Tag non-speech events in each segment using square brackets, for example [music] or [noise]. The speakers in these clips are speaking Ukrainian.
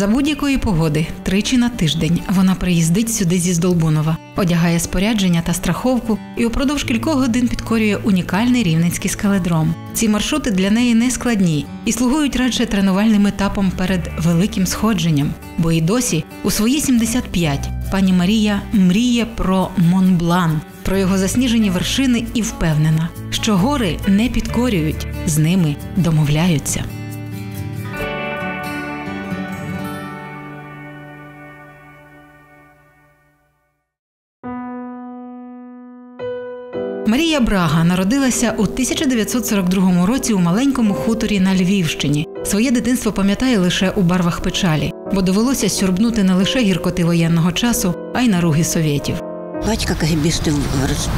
За будь-якої погоди, тричі на тиждень, вона приїздить сюди зі Здолбунова, одягає спорядження та страховку і упродовж кількох годин підкорює унікальний рівненський скаледром. Ці маршрути для неї не складні і слугують радше тренувальним етапом перед великим сходженням. Бо і досі, у свої 75, пані Марія мріє про Монблан, про його засніжені вершини і впевнена, що гори не підкорюють, з ними домовляються. Марія Брага народилася у 1942 році у маленькому хуторі на Львівщині. Своє дитинство пам'ятає лише у барвах печалі, бо довелося сюрбнути не лише гіркоти воєнного часу, а й наруги совєтів. Батька кагібісти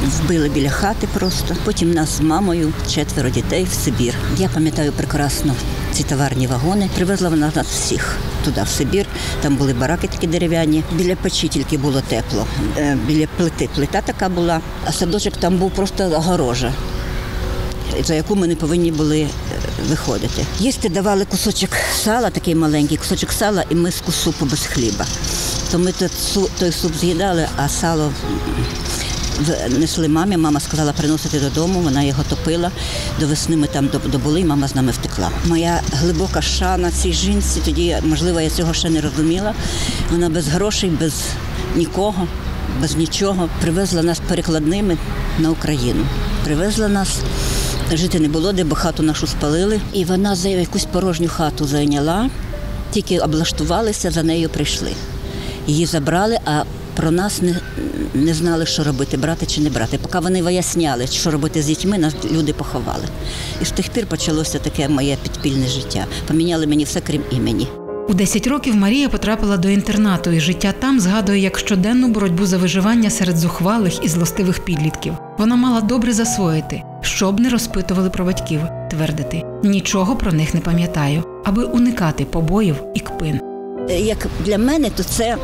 вбили біля хати просто. Потім нас з мамою, четверо дітей в Сибір. Я пам'ятаю прекрасно ці товарні вагони. Привезла вона нас всіх туди, в Сибір. Там були бараки такі дерев'яні. Біля печі тільки було тепло. Е, Біля плити плита така була, а садочок там був просто огорожа. За яку ми не повинні були е, виходити. Їсти давали кусочок сала, такий маленький кусочок сала і миску супу без хліба. То ми той суп, з'їдали, а сало несли мамі. Мама сказала приносити додому, вона його топила. До весни ми там добули, і мама з нами втекла. Моя глибока шана цій жінці, тоді, можливо, я цього ще не розуміла. Вона без грошей, без нікого, без нічого привезла нас перекладними на Україну. Привезла нас. Жити не було, де бо хату нашу спалили. І вона за якусь порожню хату зайняла, тільки облаштувалися, за нею прийшли. Її забрали, а про нас не, не знали, що робити, брати чи не брати. Поки вони виясняли, що робити з дітьми, нас люди поховали. І з тих пір почалося таке моє підпільне життя. Поміняли мені все, крім імені. У 10 років Марія потрапила до інтернату, і життя там згадує як щоденну боротьбу за виживання серед зухвалих і злостивих підлітків. Вона мала добре засвоїти, щоб не розпитували про батьків, твердити нічого про них не пам'ятаю, аби уникати побоїв і кпин. Як для мене, то це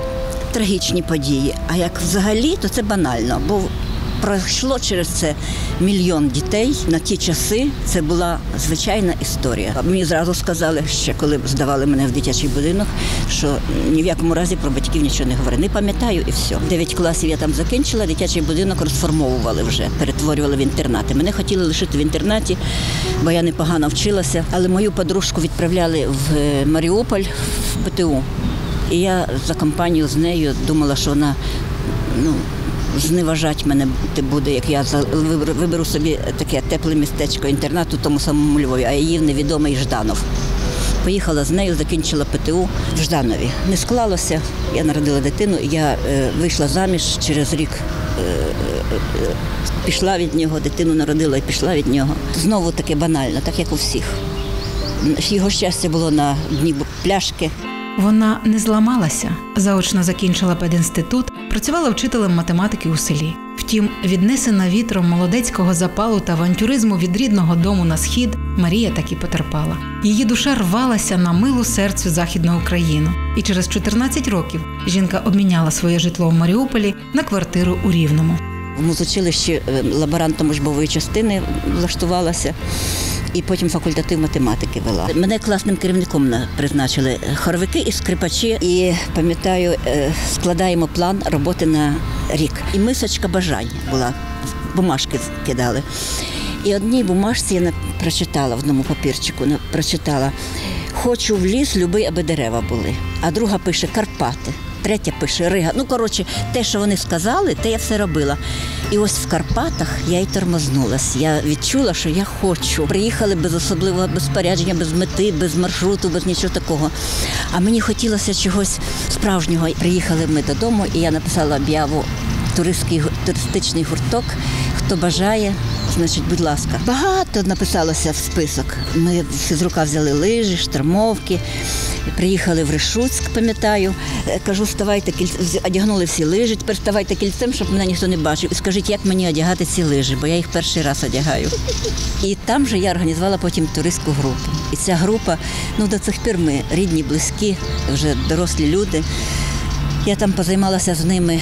трагічні події. А як взагалі, то це банально. Бо пройшло через це мільйон дітей. На ті часи це була звичайна історія. Мені зразу сказали, ще коли здавали мене в дитячий будинок, що ні в якому разі про батьків нічого не говори. Не пам'ятаю і все. Дев'ять класів я там закінчила, дитячий будинок розформовували вже, перетворювали в інтернати. Мене хотіли лишити в інтернаті, бо я непогано вчилася. Але мою подружку відправляли в е, Маріуполь в БТУ. І я за компанію з нею думала, що вона ну, зневажать мене буде, як я виберу, виберу собі таке тепле містечко інтернату в тому самому Львові, а її невідомий Жданов. Поїхала з нею, закінчила ПТУ в Жданові. Не склалося, я народила дитину, я е, вийшла заміж через рік. е, е, Пішла від нього, дитину народила і пішла від нього. Знову таке банально, так як у всіх. Його щастя було на дні пляшки. Вона не зламалася, заочно закінчила пединститут, працювала вчителем математики у селі. Втім, віднесена вітром молодецького запалу та авантюризму від рідного дому на схід, Марія таки потерпала. Її душа рвалася на милу серцю західну Україну, і через 14 років жінка обміняла своє житло в Маріуполі на квартиру у Рівному. В музучилищі е, лаборантом учбової частини влаштувалася. І потім факультатив математики вела. Мене класним керівником на- призначили хоровики і скрипачі. І пам'ятаю, е, складаємо план роботи на рік. І мисочка бажань була, бумажки кидали. І одній бумажці я прочитала в одному папірчику, прочитала Хочу в ліс, люби, аби дерева були. А друга пише Карпати. Третя пише Рига. Ну, коротше, те, що вони сказали, те я все робила. І ось в Карпатах я й тормознулась. Я відчула, що я хочу. Приїхали без особливого без спорядження, без мети, без маршруту, без нічого такого. А мені хотілося чогось справжнього. Приїхали ми додому, і я написала об'яву туристський туристичний гурток. Хто бажає, значить, будь ласка. Багато написалося в список. Ми з рука взяли лижі, штурмовки. Приїхали в Решуцьк, пам'ятаю. Е, Кажу, ставайте кільцем, одягнули всі лижі, тепер ставайте кільцем, щоб мене ніхто не бачив. І скажіть, як мені одягати ці лижі, бо я їх перший раз одягаю. І там же я організувала потім туристську групу. І ця група, ну до цих пір ми рідні, близькі, вже дорослі люди. Я там позаймалася з ними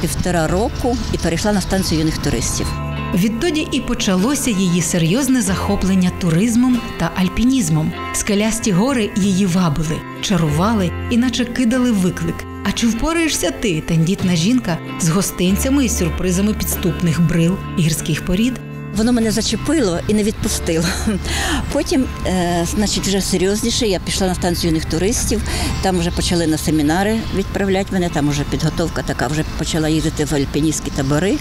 півтора року і перейшла на станцію юних туристів. Відтоді і почалося її серйозне захоплення туризмом та альпінізмом. Скелясті гори її вабили, чарували, іначе кидали виклик. А чи впораєшся ти, тендітна жінка, з гостинцями і сюрпризами підступних брил гірських порід? Воно мене зачепило і не відпустило. [laughs] Потім, е, значить, вже серйозніше, я пішла на станцію юних туристів, там вже почали на семінари відправляти мене, там вже підготовка така, вже почала їздити в альпіністські табори.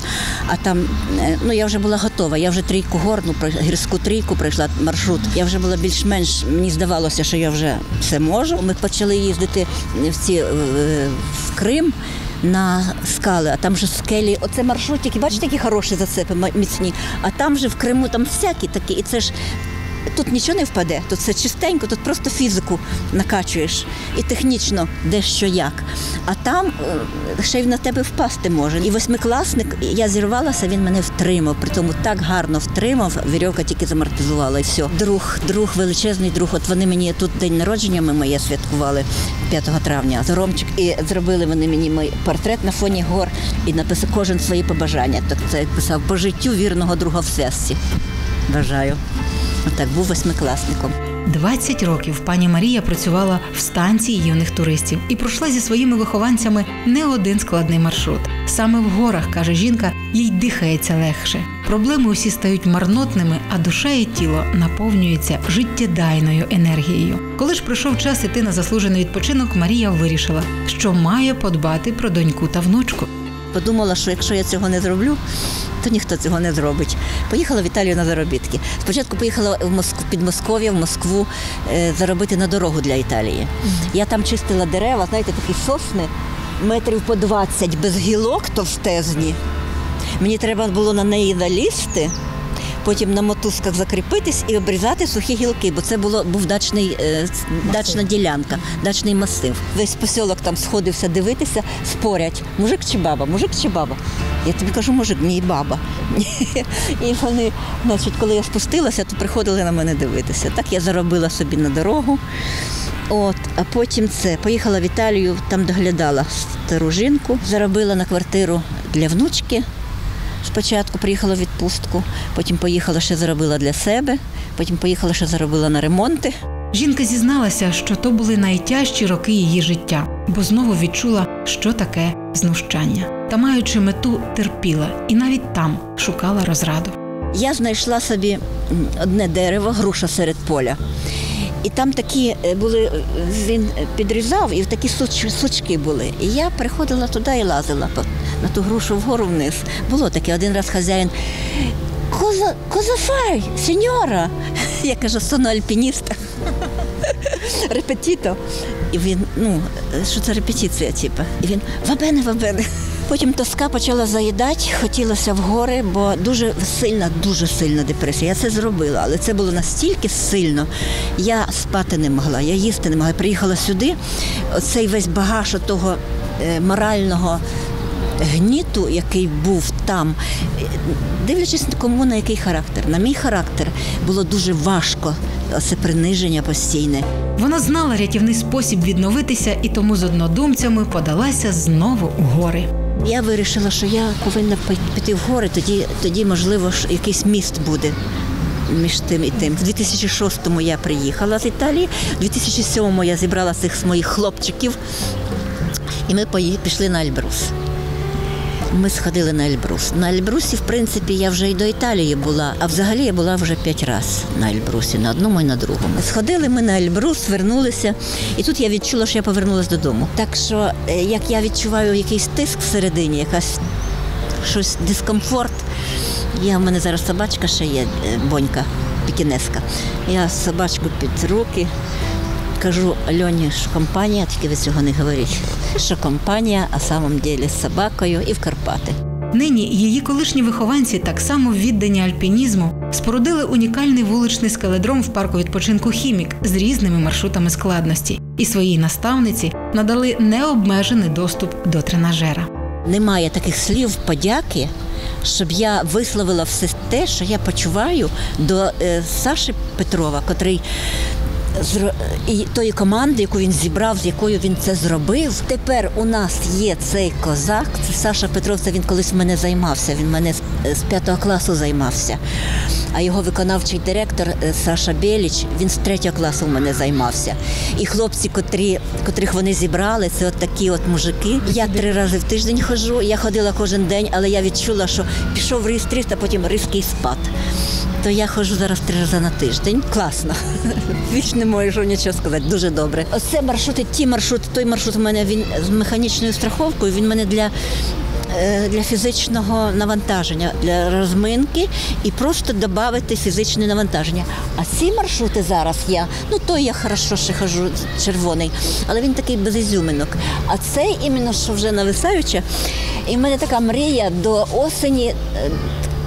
А там, е, ну я вже була готова, я вже трійку горну, гірську трійку пройшла маршрут. Я вже була більш-менш, мені здавалося, що я вже все можу. Ми почали їздити в ці в Крим на скали, а там же скелі. Оце маршрутики, бачите, які хороші зацепи міцні. А там же в Криму там всякі такі. І це ж Тут нічого не впаде, тут все чистенько, тут просто фізику накачуєш і технічно дещо як. А там е, ще й на тебе впасти може. І восьмикласник, я зірвалася, він мене втримав. При тому так гарно втримав, вірьовка тільки замортизувала і все. Друг, друг, величезний друг. От вони мені тут день народження ми моє святкували 5 травня. Ромчик, і зробили вони мені мій портрет на фоні гор і написав кожен свої побажання. Так це писав по життю вірного друга в связці. Бажаю. Отак був восьмикласником. 20 років пані Марія працювала в станції юних туристів і пройшла зі своїми вихованцями не один складний маршрут. Саме в горах, каже жінка, їй дихається легше. Проблеми усі стають марнотними, а душа і тіло наповнюються життєдайною енергією. Коли ж прийшов час іти на заслужений відпочинок, Марія вирішила, що має подбати про доньку та внучку. Подумала, що якщо я цього не зроблю, то ніхто цього не зробить. Поїхала в Італію на заробітки. Спочатку поїхала в Москву під Москов'я, в Москву е, заробити на дорогу для Італії. Я там чистила дерева, знаєте, такі сосни метрів по 20 без гілок товстезні. Мені треба було на неї налізти потім на мотузках закріпитись і обрізати сухі гілки, бо це було був дачний, е, дачна ділянка, дачний масив. Весь посілок там сходився дивитися, спорять, мужик чи баба, мужик чи баба. Я тобі кажу, мужик, [laughs] ні, баба. І вони, значить, коли я спустилася, то приходили на мене дивитися. Так я заробила собі на дорогу. От, а потім це поїхала в Італію, там доглядала стару жінку, заробила на квартиру для внучки. Спочатку приїхала в відпустку, потім поїхала ще заробила для себе, потім поїхала ще заробила на ремонти. Жінка зізналася, що то були найтяжчі роки її життя, бо знову відчула, що таке знущання. Та, маючи мету, терпіла і навіть там шукала розраду. Я знайшла собі одне дерево, груша серед поля. І там такі е, були, е, він підрізав, і такі сучки були. І я приходила туди і лазила на ту грушу вгору вниз. Було таке один раз хазяїн. Коза, козафай, сеньора. [laughs] Я кажу, соно альпініста. Репетіто. І він, ну, що це репетиція, типу. І він вабене, вабене. Потім тоска почала заїдати, хотілося в гори, бо дуже сильна, дуже сильна депресія. Я це зробила, але це було настільки сильно. Я спати не могла, я їсти не могла. приїхала сюди, оцей весь багаж того е, морального. Гніту, який був там, дивлячись кому на який характер. На мій характер було дуже важко це приниження постійне. Вона знала рятівний спосіб відновитися і тому з однодумцями подалася знову у гори. Я вирішила, що я повинна піти в гори, тоді, тоді можливо, якийсь міст буде. Між тим і тим. В 2006-му я приїхала з Італії, в 2007-му я зібрала цих моїх хлопчиків, і ми пішли на Альбрус. Ми сходили на Ельбрус. На Ельбрусі, в принципі, я вже й до Італії була, а взагалі я була вже п'ять разів на Ельбрусі, на одному і на другому. Сходили ми на Ельбрус, вернулися, і тут я відчула, що я повернулася додому. Так що, е, як я відчуваю якийсь тиск всередині, якась щось дискомфорт. Я в мене зараз собачка ще є, е, бонька, пікінеска. Я собачку під руки кажу Альоні, що компанія, тільки ви цього не говоріть, що компанія, а самом ділі з собакою і в Карпати. Нині її колишні вихованці, так само віддані альпінізму, спорудили унікальний вуличний скеледром в парку відпочинку Хімік з різними маршрутами складності, і своїй наставниці надали необмежений доступ до тренажера. Немає таких слів подяки, щоб я висловила все те, що я почуваю до е, Саші Петрова, котрий і тої команди, яку він зібрав, з якою він це зробив. Тепер у нас є цей козак. Це Саша Петров. Це він колись в мене займався. Він мене з- з п'ятого класу займався. А його виконавчий директор е, Саша Беліч, він з третього класу в мене займався. І хлопці, котрі, котрих вони зібрали, це от такі от мужики. Я три рази в тиждень ходжу. Я ходила кожен день, але я відчула, що пішов тріст, а потім різкий спад. То я ходжу зараз три рази на тиждень. Класно. [laughs] Більш не можу нічого сказати. Дуже добре. Оце маршрути, ті маршрути, той маршрут у мене він з механічною страховкою. Він мене для. е, Для фізичного навантаження, для розминки і просто додати фізичне навантаження. А ці маршрути зараз я, ну той я хорошо ще хожу, червоний, але він такий без ізюминок. А цей іменно що вже нависаюча. І в мене така мрія до осені е,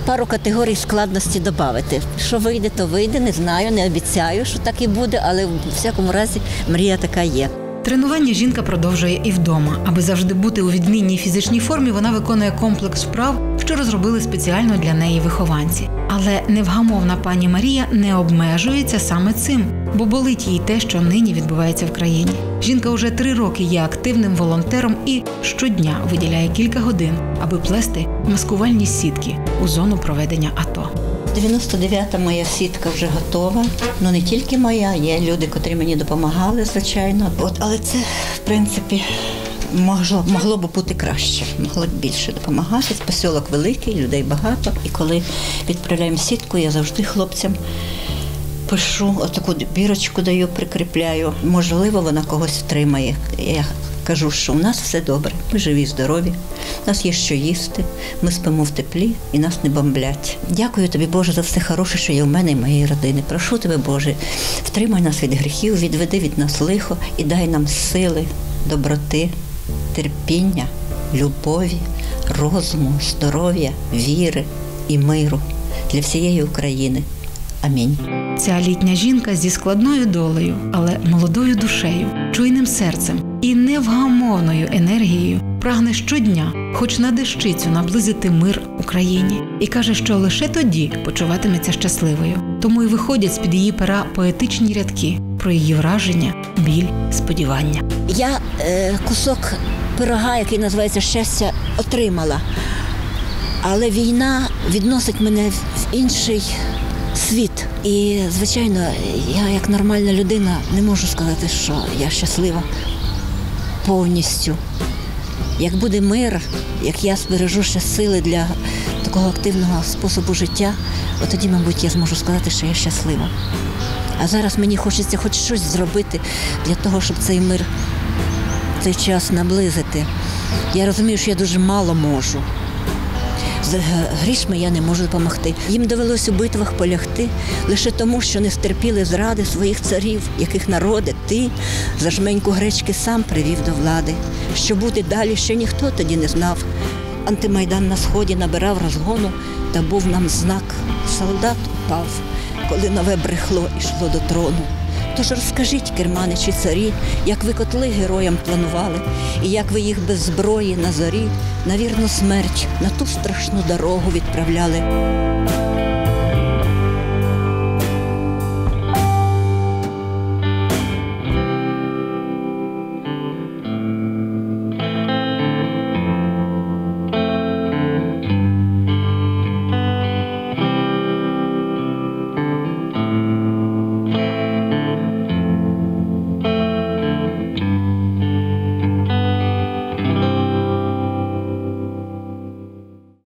пару категорій складності додати. Що вийде, то вийде, не знаю, не обіцяю, що так і буде, але в всякому разі мрія така є. Тренування жінка продовжує і вдома. Аби завжди бути у відмінній фізичній формі, вона виконує комплекс вправ, що розробили спеціально для неї вихованці. Але невгамовна пані Марія не обмежується саме цим, бо болить їй те, що нині відбувається в країні. Жінка уже три роки є активним волонтером і щодня виділяє кілька годин, аби плести маскувальні сітки у зону проведення АТО. 99-та моя сітка вже готова. Ну не тільки моя, є люди, котрі мені допомагали, звичайно. От, але це, в принципі, могло, могло б бути краще, могло б більше допомагати. Посілок великий, людей багато. І коли відправляємо сітку, я завжди хлопцям. Пишу, отаку бірочку даю, прикріпляю. Можливо, вона когось втримає. Я кажу, що у нас все добре, ми живі, здорові, у нас є що їсти, ми спимо в теплі і нас не бомблять. Дякую тобі, Боже, за все хороше, що є в мене і моєї родини. Прошу тебе, Боже, втримай нас від гріхів, відведи від нас лихо і дай нам сили, доброти, терпіння, любові, розуму, здоров'я, віри і миру для всієї України. Амінь. Ця літня жінка зі складною долею, але молодою душею, чуйним серцем і невгамовною енергією прагне щодня, хоч на дещицю, наблизити мир Україні, і каже, що лише тоді почуватиметься щасливою. Тому й виходять з під її пера поетичні рядки про її враження, біль, сподівання. Я е, кусок пирога, який називається щастя, отримала. Але війна відносить мене в інший світ. І, звичайно, я як нормальна людина не можу сказати, що я щаслива повністю. Як буде мир, як я збережу ще сили для такого активного способу життя, от тоді, мабуть, я зможу сказати, що я щаслива. А зараз мені хочеться хоч щось зробити для того, щоб цей мир цей час наблизити. Я розумію, що я дуже мало можу. З грішми я не можу допомогти. Їм довелось у битвах полягти лише тому, що не стерпіли зради своїх царів, яких народи ти за жменьку гречки сам привів до влади. Що буде далі, ще ніхто тоді не знав. Антимайдан на сході набирав розгону, та був нам знак. Солдат упав, коли нове брехло ішло до трону. Тож розкажіть, керманичі царі, як ви котли героям планували, і як ви їх без зброї на зорі на вірну смерть на ту страшну дорогу відправляли.